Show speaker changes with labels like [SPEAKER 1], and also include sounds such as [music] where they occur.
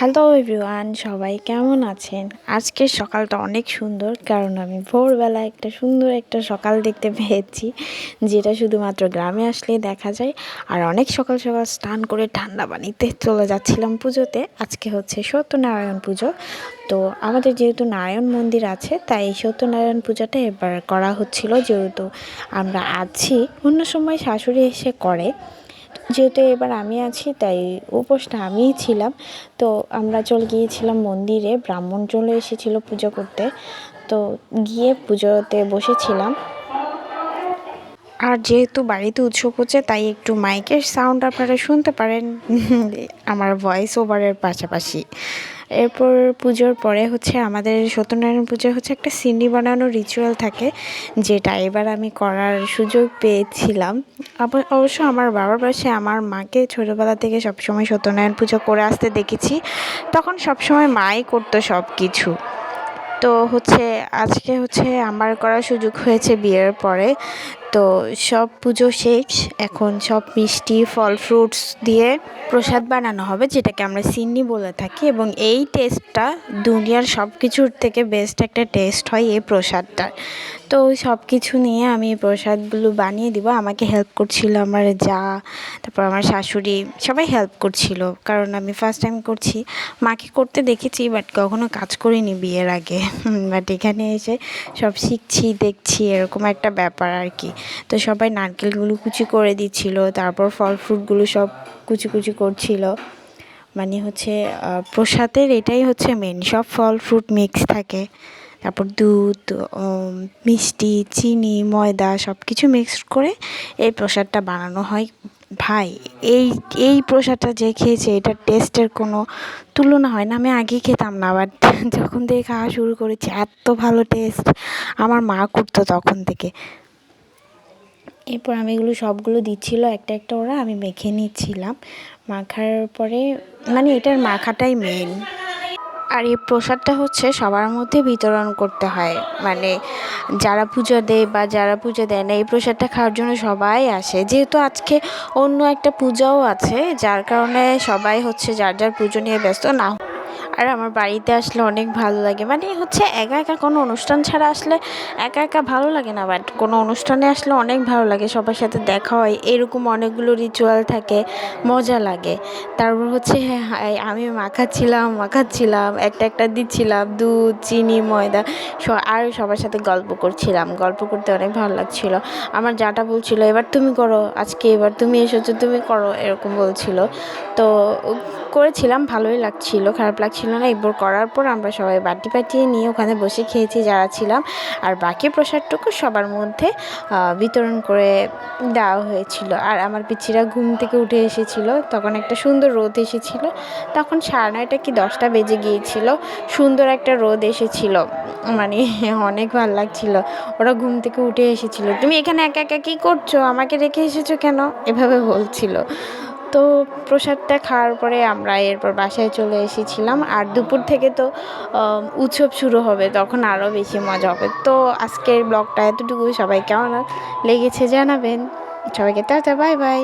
[SPEAKER 1] Hello everyone সবাই কেমন আছেন? আজকের সকালটা অনেক সুন্দর, কারণ আমি ভোরবেলা একটা সুন্দর একটা সকাল দেখতে পেয়েছি, যেটা শুধুমাত্র গ্রামে আসলেই দেখা যায়। আর অনেক সকাল সকাল স্নান করে ঠান্ডা পানিতে চলে যাচ্ছিলাম পুজোতে। আজকে হচ্ছে সত্যনারায়ণ পুজো। তো আমাদের যেহেতু নারায়ণ মন্দির আছে, তাই সত্যনারায়ণ পূজাটা এবার করা হচ্ছিল, যেহেতু আমরা আছি। অন্য সময় শাশুড়ি এসে করে। যেহেতু এবার আমি আছি, তাই উপোসটা আমিই ছিলাম। তো আমরা চল গিয়েছিলাম মন্দিরে, ব্রাহ্মণ চলে এসেছিল পুজো করতে। তো গিয়ে পুজোতে বসেছিলাম। আর যেহেতু বাড়িতে উৎসব হচ্ছে, তাই একটু মাইকের সাউন্ড আপনারা শুনতে পারেন। আমার ভয়েস ওভারের পাশাপাশি। এরপর পুজোর পরে হচ্ছে আমাদের সত্যনারায়ণ পুজো হচ্ছে একটা সিন্ডি বানানোর রিচুয়াল থাকে, যেটা এবার আমি করার সুযোগ পেয়েছিলাম। অবশ্য আমার বাবার পাশে আমার মাকে ছোটোবেলা থেকে সবসময় সত্যনারায়ণ পুজো করে আসতে দেখেছি। তখন সবসময় মাই করতো সব কিছু তো হচ্ছে, আজকে হচ্ছে আমার করার সুযোগ হয়েছে বিয়ের পরে। তো সব পুজো শেষ, এখন সব মিষ্টি, ফল ফ্রুটস দিয়ে প্রসাদ বানানো হবে, যেটাকে আমরা সিন্নি বলে থাকি। এবং এই টেস্টটা দুনিয়ার সব কিছুর থেকে বেস্ট একটা টেস্ট হয় এই প্রসাদটার। তো সব কিছু নিয়ে আমি প্রসাদগুলো বানিয়ে দিব। আমাকে হেল্প করছিল আমার যা, তারপর আমার শাশুড়ি সবাই হেল্প করছিল। কারণ আমি ফার্স্ট টাইম করছি। মাকে করতে দেখেছি বাট কখনো কাজ করিনি বিয়ের আগে। বাট এখানে এসে সব শিখছি, দেখছি, এরকম একটা ব্যাপার আর কি। তো সবাই নারকেলগুলো কুচি করে দিচ্ছিল, তারপর ফল ফ্রুটগুলো সব কুচি কুচি করছিল। মানে হচ্ছে প্রসাদের এটাই হচ্ছে মেন সব ফল ফ্রুট মিক্স থাকে। তারপর দুধ মিষ্টি, চিনি, ময়দা সব কিছু মিক্সড করে এই প্রসাদটা বানানো হয়। ভাই, এই এই প্রসাদটা যে খেয়েছে এটার টেস্টের কোনো তুলনা হয় না। আমি আগে খেতাম না বাট [laughs] যখন থেকে খাওয়া শুরু করেছি, এত ভালো টেস্ট আমার মা করতো তখন থেকে। এরপর আমি এগুলো সবগুলো দিচ্ছিল, একটা একটা ওরা আমি মেখে নিচ্ছিলাম। মাখার পরে মানে এটার মাখাটাই মেন আর এই প্রসাদটা হচ্ছে সবার মধ্যে বিতরণ করতে হয়। মানে যারা পুজো দেয় বা যারা পুজো দেয় না, এই প্রসাদটা খাওয়ার জন্য সবাই আসে। যেহেতু আজকে অন্য একটা পূজাও আছে, যার কারণে সবাই হচ্ছে যার যার পুজো নিয়ে ব্যস্ত, না আর আমার বাড়িতে আসলে অনেক ভালো লাগে। মানে হচ্ছে একা একা কোনো অনুষ্ঠান ছাড়া আসলে একা একা ভালো লাগে না বাট কোনো অনুষ্ঠানে আসলে অনেক ভালো লাগে, সবার সাথে দেখা হয়, এরকম অনেকগুলো রিচুয়াল থাকে, মজা লাগে। তারপর হচ্ছে হ্যাঁ আমি মাখাচ্ছিলাম মাখাচ্ছিলাম একটা একটা দিচ্ছিলাম, দুধ, চিনি, ময়দা আর সবার সাথে গল্প করছিলাম, গল্প করতে অনেক ভালো লাগছিল। আমার যাটা বলছিল, এবার তুমি করো, আজকে এবার তুমি এসেছ, তুমি করো, এরকম বলছিল। তো করেছিলাম, ভালোই লাগছিল, খারাপ লাগছিল না এরপর করার পর আমরা সবাই বাটি পাটিয়ে নিয়ে ওখানে বসে খেয়েছি, যারা ছিলাম। আর বাকি প্রসাদটুকু সবার মধ্যে বিতরণ করে দেওয়া হয়েছিল। আর আমার পিচিরা ঘুম থেকে উঠে এসেছিল। তখন একটা সুন্দর রোদ এসেছিল। তখন সাড়ে নয়টা কি দশটা বেজে গিয়েছিল। সুন্দর একটা রোদ এসেছিল। মানে অনেক ভালো লাগছিল। ওরা ঘুম থেকে উঠে এসেছিল। তুমি এখানে একা একা কী করছ? আমাকে রেখে এসেছ কেন? এভাবে বলছিল। তো প্রসাদটা খাওয়ার পরে আমরা এরপর বাসায় চলে এসেছিলাম। আর দুপুর থেকে তো উৎসব শুরু হবে, তখন আরও বেশি মজা হবে। তো আজকের ব্লগটা এতটুকু সবাই কেমন লেগেছে জানাবেন। সবাইকে টাটা, বাই বাই।